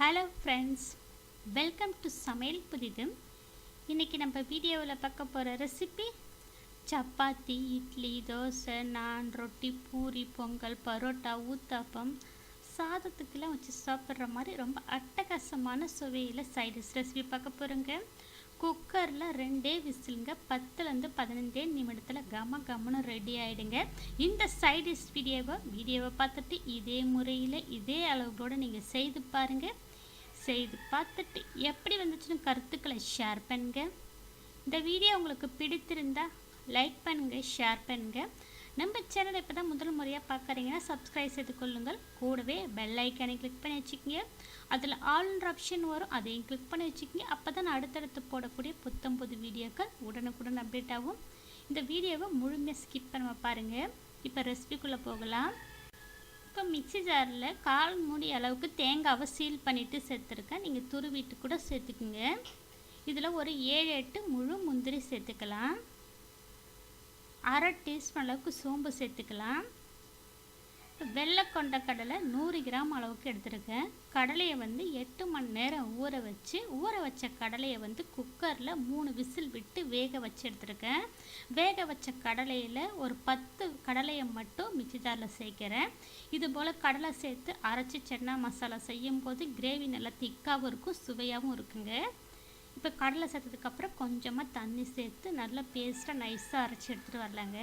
Hello friends welcome to சமையல் புதிது இன்றைக்கி நம்ம வீடியோவில் பார்க்க போகிற ரெசிபி சப்பாத்தி இட்லி தோசை நான் ரொட்டி பூரி பொங்கல் பரோட்டா ஊத்தாப்பம் சாதத்துக்கெல்லாம் வச்சு சாப்பிட்ற மாதிரி ரொம்ப அட்டகாசமான சுவையில் சைடிஷ் ரெசிபி பார்க்க போகிறோங்க குக்கரில் ரெண்டே விசிலுங்க பத்துலேருந்து பதினஞ்சே நிமிடத்தில் கம கமனு ரெடி ஆகிடுங்க இந்த சைடிஷ் வீடியோவை வீடியோவை பார்த்துட்டு இதே முறையில் இதே அளவுகளோடு நீங்கள் செய்து பாருங்கள் செய்து பார்த்துட்டு எப்படி வந்துச்சுன்னு கருத்துக்களை ஷேர் பண்ணுங்க. இந்த வீடியோ உங்களுக்கு பிடித்திருந்தா லைக் பண்ணுங்கள் ஷேர் பண்ணுங்கள் நம்ம சேனலை இப்போ தான் முதல் முறையாக பார்க்குறீங்கன்னா சப்ஸ்கிரைப் செய்து கொள்ளுங்கள். கூடவே பெல் ஐக்கானை கிளிக் பண்ணி வச்சுக்கோங்க. அதில் ஆல்ன்ற ஆப்ஷன் வரும் அதையும் கிளிக் பண்ணி வச்சுக்கோங்க. அப்போ தான் அடுத்தடுத்து போடக்கூடிய புத்தம் புது வீடியோக்கள் உடனுக்குடன் அப்டேட் ஆகும். இந்த வீடியோவை முழுமையாக ஸ்கிப் பண்ண பாருங்கள் இப்போ ரெசிபிக்குள்ளே போகலாம். இப்போ மிக்சி ஜாரில் கால் மூடி அளவுக்கு தேங்காவை சீல் பண்ணிவிட்டு சேர்த்துருக்கேன். நீங்கள் துருவிட்டு கூட சேர்த்துக்குங்க. இதில் ஒரு ஏழு எட்டு முழு முந்திரி சேர்த்துக்கலாம். அரை டீஸ்பூன் அளவுக்கு சோம்பு சேர்த்துக்கலாம். வெள்ளை கொண்ட கடலை நூறு கிராம் அளவுக்கு எடுத்துருக்கேன். கடலையை வந்து எட்டு மணி நேரம் ஊற வச்சு ஊற வச்ச கடலையை வந்து குக்கரில் மூணு விசில் விட்டு வேக வச்சு எடுத்துருக்கேன். வேக வச்ச கடலையில் ஒரு பத்து கடலையை மட்டும் மிக்சி ஜாரில் சேர்க்குறேன். இது போல் கடலை சேர்த்து அரைச்சி சென்னா மசாலா செய்யும் போது கிரேவி நல்லா திக்காகவும் இருக்கும் சுவையாகவும் இருக்குங்க. இப்போ கடலை சேர்த்ததுக்கப்புறம் கொஞ்சமாக தண்ணி சேர்த்து நல்லா பேஸ்ட்டாக நைஸாக அரைச்சி எடுத்துகிட்டு வரலாங்க.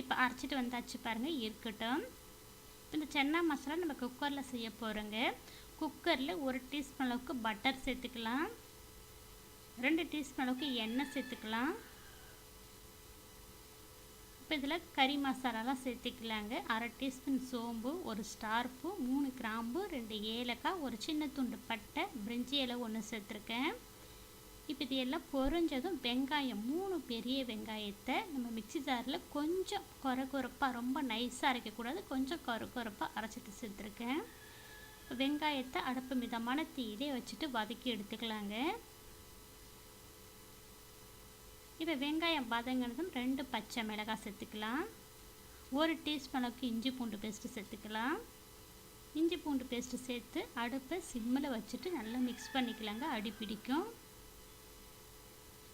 இப்போ அரைச்சிட்டு வந்தாச்சு பாருங்கள் இருக்கட்டும். இந்த சென்னா மசாலா நம்ம குக்கரில் செய்ய போகிறோங்க குக்கரில் ஒரு டீஸ்பூன் அளவுக்கு பட்டர் சேர்த்துக்கலாம். ரெண்டு டீஸ்பூன் அளவுக்கு எண்ணெய் சேர்த்துக்கலாம். இப்போ இதில் கறி மசாலாலாம் சேர்த்துக்கலாங்க. அரை டீஸ்பூன் சோம்பு ஒரு ஸ்டார்ப்பு மூணு கிராம்பு ரெண்டு ஏலக்காய் ஒரு சின்ன துண்டு பட்டை பிரிஞ்சி இலை ஒன்று சேர்த்துருக்கேன். இப்போ இது எல்லாம் பொறிஞ்சதும் வெங்காயம் மூணு பெரிய வெங்காயத்தை நம்ம மிக்சி ஜாரில் கொஞ்சம் குறை குறைப்பாக ரொம்ப நைஸாக அரைக்கக்கூடாது கொஞ்சம் குறை குறைப்பாக அரைச்சிட்டு சேர்த்துருக்கேன். வெங்காயத்தை அடுப்பு மிதமான தீயிலே வச்சுட்டு வதக்கி எடுத்துக்கலாங்க. இப்போ வெங்காயம் வதங்கினதும் ரெண்டு பச்சை மிளகாய் சேர்த்துக்கலாம். ஒரு டீஸ்பூன் அளவுக்கு இஞ்சி பூண்டு பேஸ்ட்டு சேர்த்துக்கலாம். இஞ்சி பூண்டு பேஸ்ட்டு சேர்த்து அடுப்பை சிம்மில் வச்சுட்டு நல்லா மிக்ஸ் பண்ணிக்கலாங்க. அடி பிடிக்கும்.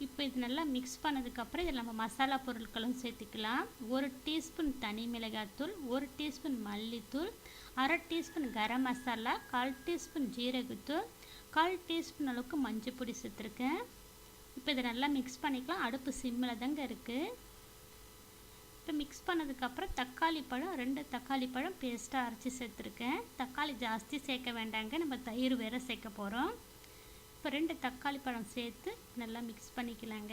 இப்போ இது நல்லா மிக்ஸ் பண்ணதுக்கப்புறம் இதில் நம்ம மசாலா பொருட்களும் சேர்த்துக்கலாம். ஒரு டீஸ்பூன் தனி மிளகாத்தூள் ஒரு டீஸ்பூன் மல்லித்தூள் அரை டீஸ்பூன் கரம் மசாலா கால் டீஸ்பூன் ஜீரகத்தூள் கால் டீஸ்பூன் அளவுக்கு மஞ்சள் பொடி சேர்த்துருக்கேன். இப்போ இதை நல்லா மிக்ஸ் பண்ணிக்கலாம். அடுப்பு சிம்மில் தாங்க இருக்குது இப்போ மிக்ஸ் பண்ணதுக்கப்புறம் தக்காளி பழம் ரெண்டு தக்காளி பழம் பேஸ்ட்டாக அரைச்சி சேர்த்துருக்கேன். தக்காளி ஜாஸ்தி சேர்க்க வேண்டாங்க. நம்ம தயிர் வேறு சேர்க்க போகிறோம் இப்போ ரெண்டு தக்காளி பழம் சேர்த்து நல்லா மிக்ஸ் பண்ணிக்கலாங்க.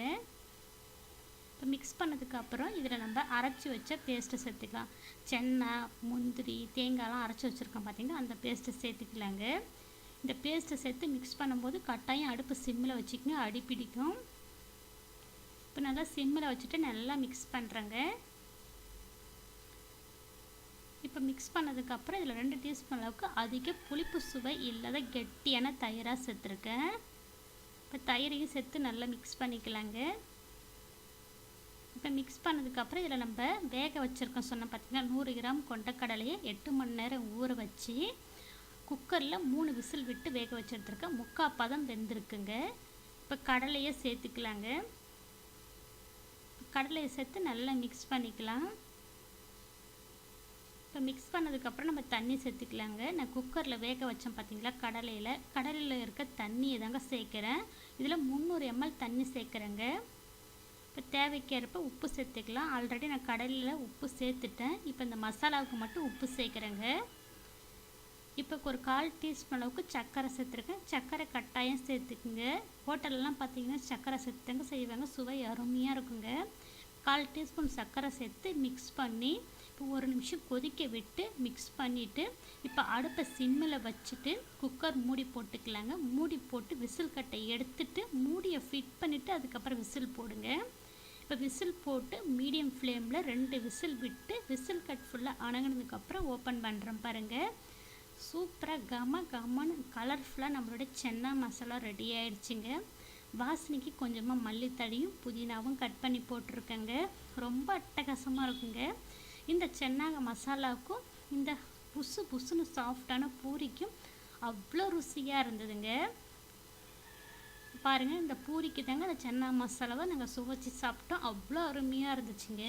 இப்போ மிக்ஸ் பண்ணதுக்கப்புறம் இதில் நம்ம அரைச்சி வச்ச பேஸ்ட்டை சேர்த்துக்கலாம். சென்னை முந்திரி தேங்காய்லாம் அரைச்சி வச்சுருக்கோம் பார்த்திங்கன்னா அந்த பேஸ்ட்டை சேர்த்துக்கலாங்க. இந்த பேஸ்ட்டை சேர்த்து மிக்ஸ் பண்ணும்போது கட்டாயம் அடுப்பு சிம்மில் வச்சுக்கோங்க அடி பிடிக்கும் இப்போ நல்லா சிம்மில் வச்சுட்டு நல்லா மிக்ஸ் பண்ணுறேங்க இப்போ மிக்ஸ் பண்ணதுக்கப்புறம் இதில் ரெண்டு டீஸ்பூன் அளவுக்கு அதிக புளிப்பு சுவை இல்லாத கெட்டியான தயிராக சேர்த்துருக்கேன். இப்போ தயிரையும் சேர்த்து நல்லா மிக்ஸ் பண்ணிக்கலாங்க. இப்போ மிக்ஸ் பண்ணதுக்கப்புறம் இதில் நம்ம வேக வச்சுருக்கோம் சொன்ன பார்த்திங்கன்னா நூறு கிராம் கொண்டக்கடலையை எட்டு மணி நேரம் ஊற வச்சு குக்கரில் மூணு விசில் விட்டு வேக வச்சுருந்துருக்கேன். முக்கால் பதம் வெந்திருக்குங்க. இப்போ கடலையை சேர்த்துக்கலாங்க. கடலையை சேர்த்து நல்லா மிக்ஸ் பண்ணிக்கலாம். இப்போ மிக்ஸ் பண்ணதுக்கப்புறம் நம்ம தண்ணி சேர்த்துக்கலாங்க. நான் குக்கரில் வேக வச்சேன் பார்த்தீங்களா? கடலையில். கடலையில் இருக்க தண்ணியை தாங்க சேர்க்குறேன். இதில் முந்நூறு எம்எல் தண்ணி சேர்க்குறேங்க. இப்போ தேவைக்கேற்ப உப்பு சேர்த்துக்கலாம். ஆல்ரெடி நான் கடலையில் உப்பு சேர்த்துட்டேன். இப்போ இந்த மசாலாவுக்கு மட்டும் உப்பு சேர்க்குறேங்க. இப்போ ஒரு கால் டீஸ்பூன் அளவுக்கு சர்க்கரை சேர்த்துருக்கேன். சர்க்கரை கட்டாயம் சேர்த்துக்குங்க. ஹோட்டல்லாம் பார்த்தீங்கன்னா சர்க்கரை சேர்த்துங்க செய்வாங்க. சுவை அருமையாக இருக்குங்க. கால் டீஸ்பூன் சர்க்கரை சேர்த்து மிக்ஸ் பண்ணி இப்போ ஒரு நிமிஷம் கொதிக்க விட்டு மிக்ஸ் பண்ணிவிட்டு இப்போ அடுப்பை சிம்மில் வச்சுட்டு குக்கர் மூடி போட்டுக்கலாங்க. மூடி போட்டு விசில் கட்டை எடுத்துட்டு மூடியை ஃபிட் பண்ணிவிட்டு அதுக்கப்புறம் விசில் போடுங்க. இப்போ விசில் போட்டு மீடியம் ஃப்ளேமில் ரெண்டு விசில் விட்டு விசில் கட் ஃபுல்லாக அணங்கினதுக்கப்புறம் ஓப்பன் பண்ணுறோம் பாருங்கள் சூப்பராக கம கமன்னு கலர்ஃபுல்லாக நம்மளோட சென்னா மசாலா ரெடி ஆயிடுச்சுங்க. வாசனைக்கு கொஞ்சமாக மல்லித்தடியும் புதினாவும் கட் பண்ணி போட்டிருக்கேங்க. ரொம்ப அட்டகாசமாக இருக்குங்க. இந்த சென்னாக மசாலாவுக்கும் இந்த புசு புசுன்னு சாஃப்டான பூரிக்கும் அவ்வளோ ருசியாக இருந்ததுங்க. பாருங்கள் இந்த பூரிக்கு தாங்க அந்த சென்னா மசாலாவை நாங்கள் சுவைச்சி சாப்பிட்டோம். அவ்வளோ அருமையாக இருந்துச்சுங்க.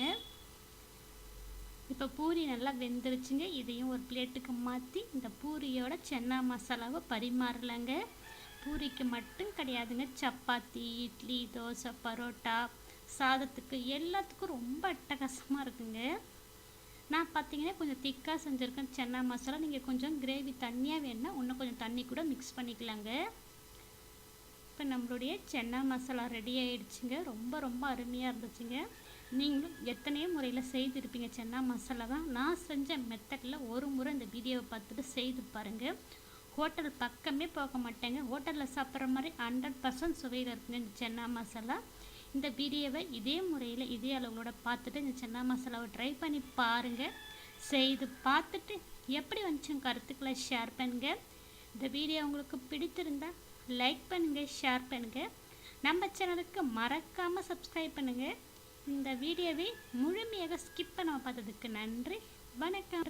இப்போ பூரி நல்லா வெந்துருச்சுங்க. இதையும் ஒரு பிளேட்டுக்கு மாற்றி இந்த பூரியோட சென்னா மசாலாவை பரிமாறலாங்க. பூரிக்கு மட்டும் கிடையாதுங்க. சப்பாத்தி இட்லி தோசை பரோட்டா சாதத்துக்கு எல்லாத்துக்கும் ரொம்ப அட்டகாசமாக இருக்குங்க. நான் பார்த்தீங்கன்னா கொஞ்சம் திக்காக செஞ்சுருக்கேன். சென்னா மசாலா. நீங்கள் கொஞ்சம் கிரேவி தண்ணியாக வேணுன்னா இன்னும் கொஞ்சம் தண்ணி கூட மிக்ஸ் பண்ணிக்கலாங்க. இப்போ நம்மளுடைய சென்னா மசாலா ரெடி ஆகிடுச்சுங்க ரொம்ப ரொம்ப அருமையாக இருந்துச்சுங்க. நீங்களும் எத்தனையோ முறையில் செய்திருப்பீங்க சென்னா மசாலா தான். நான் செஞ்ச மெத்தடில் ஒரு முறை இந்த வீடியோவை பார்த்துட்டு செய்து பாருங்கள் ஹோட்டல் பக்கமே போக மாட்டேங்க. ஹோட்டலில் சாப்பிட்ற மாதிரி ஹண்ட்ரட் பர்சன்ட் சுவையில் இருக்குங்க இந்த சென்னா மசாலா. இந்த வீடியோவை இதே முறையில் இதே அளவுகளோட பார்த்துட்டு இந்த சென்னா மசாலாவை ட்ரை பண்ணி பாருங்கள் செய்து பார்த்துட்டு எப்படி வந்துச்சு கருத்துக்களை ஷேர் பண்ணுங்கள் இந்த வீடியோ உங்களுக்கு பிடித்திருந்தால் லைக் பண்ணுங்கள் ஷேர் பண்ணுங்கள் நம்ம சேனலுக்கு மறக்காமல் சப்ஸ்கிரைப் பண்ணுங்கள் இந்த வீடியோவை முழுமையாக ஸ்கிப் பண்ண பார்த்ததுக்கு நன்றி. வணக்கம்.